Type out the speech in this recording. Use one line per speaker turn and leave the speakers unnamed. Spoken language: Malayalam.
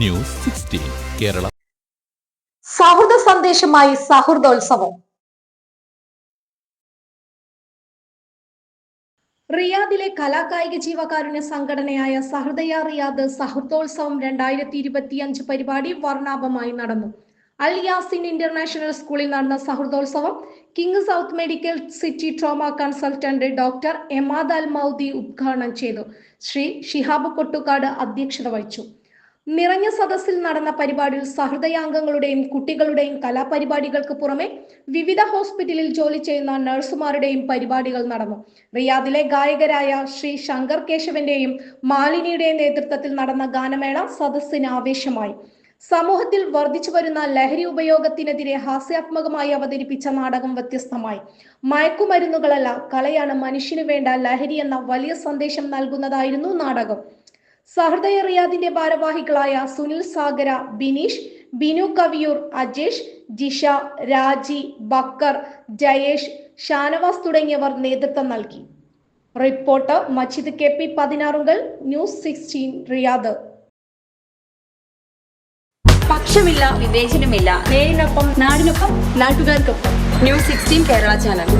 News sixteen Kerala.
സൗഹൃദ സന്ദേശമായി സൗഹൃദോത്സവം. റിയാദിലെ കലാകായിക ജീവകാരുണ്യ സംഘടനയായ സഹൃദയ റിയാദ് സഹൃദോത്സവം രണ്ടായിരത്തി ഇരുപത്തിയഞ്ച് പരിപാടി വർണാഭമായി നടന്നു. അൽ യാസിൻ ഇന്റർനാഷണൽ സ്കൂളിൽ നടന്ന സഹൃദോത്സവം King Saud Medical City trauma consultant doctor Emad Al Maudi ഉദ്ഘാടനം ചെയ്തു. ശ്രീ ഷിഹാബ് കൊട്ടുകാട് അധ്യക്ഷത വഹിച്ചു. നിറഞ്ഞ സദസ്സിൽ നടന്ന പരിപാടിയിൽ സഹൃദയാംഗങ്ങളുടെയും കുട്ടികളുടെയും കലാപരിപാടികൾക്ക് പുറമെ വിവിധ ഹോസ്പിറ്റലിൽ ജോലി ചെയ്യുന്ന നഴ്സുമാരുടെയും പരിപാടികൾ നടന്നു. റിയാദിലെ ഗായകരായ ശ്രീ ശങ്കർ കേശവന്റെയും മാലിനിയുടെയും നേതൃത്വത്തിൽ നടന്ന ഗാനമേള സദസ്സിന് ആവേശമായി. സമൂഹത്തിൽ വർദ്ധിച്ചു വരുന്ന ലഹരി ഉപയോഗത്തിനെതിരെ ഹാസ്യാത്മകമായി അവതരിപ്പിച്ച നാടകം വ്യത്യസ്തമായി. മയക്കുമരുന്നുകളല്ല കലയാണ് മനുഷ്യന് വേണ്ട ലഹരി എന്ന വലിയ സന്ദേശം നൽകുന്നതായിരുന്നു നാടകം. സഹൃദയ റിയാദിന്റെ ഭാരവാഹികളായ സുനിൽ സാഗര ബിനീഷ് ബിനു കവിയൂർ അജേഷ് ജിഷ രാജി ബക്കർ ജയേഷ് ഷാനവാസ് തുടങ്ങിയവർ നേതൃത്വം നൽകി. റിപ്പോർട്ടർ മജിദ് കെ പി പതിനാറുകൾ ന്യൂസ് സിക്സ്റ്റീൻ റിയാദ്.
പക്ഷമില്ല വിവേചനമില്ല. നേരിനൊപ്പം നാടിനൊപ്പം നാട്ടുകാർക്കൊപ്പം. News sixteen Kerala channel.